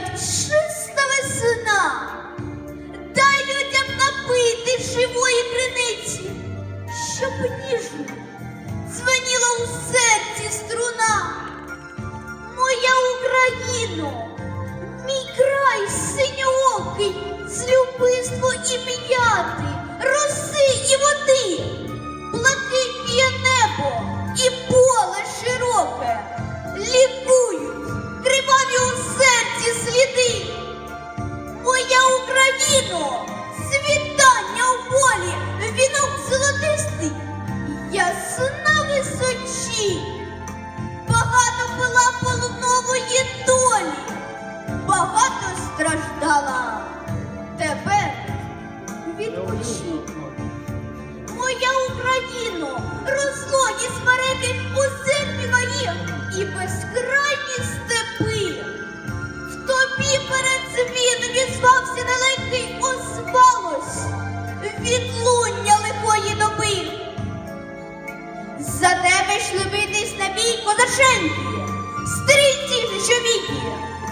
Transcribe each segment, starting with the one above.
як чиста весна, дай людям напити живої криниці, щоб ніжно дзвеніла у серці струна. Моя Україно, мій край синьоокий, з любиство імені. Ясна височі, багато пила полунової долі, багато страждала. Тепер відпочи. Моя Україно, розлогі смереки у серпі мої і безкрайні степи. В тобі перед звіном відзвався нелегкий озвалось відлуння лихої За тебе йшли битись на бій козаченьки, стрільці жовіки,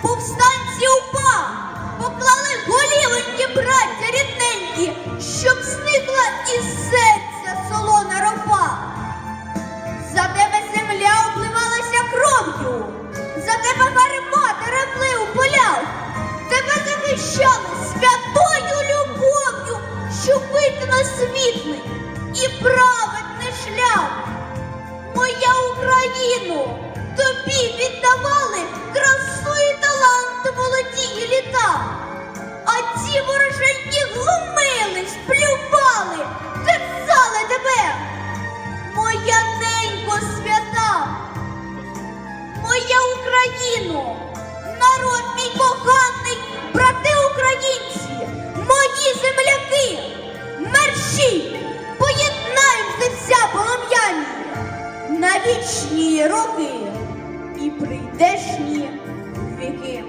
повстанці упа, поклали голівоньки браття рідненькі, щоб зникла із серця солона ропа. За тебе земля обливалася кров'ю, за тебе гармати репли у полях, тебе захищали святою Україно, тобі віддавали красу і талант молоді і літа. А ці вороженьки глумились, плювали, терзали тебе. Моя ненько свята, моя Україно, народ мій роки і прийдешні віки.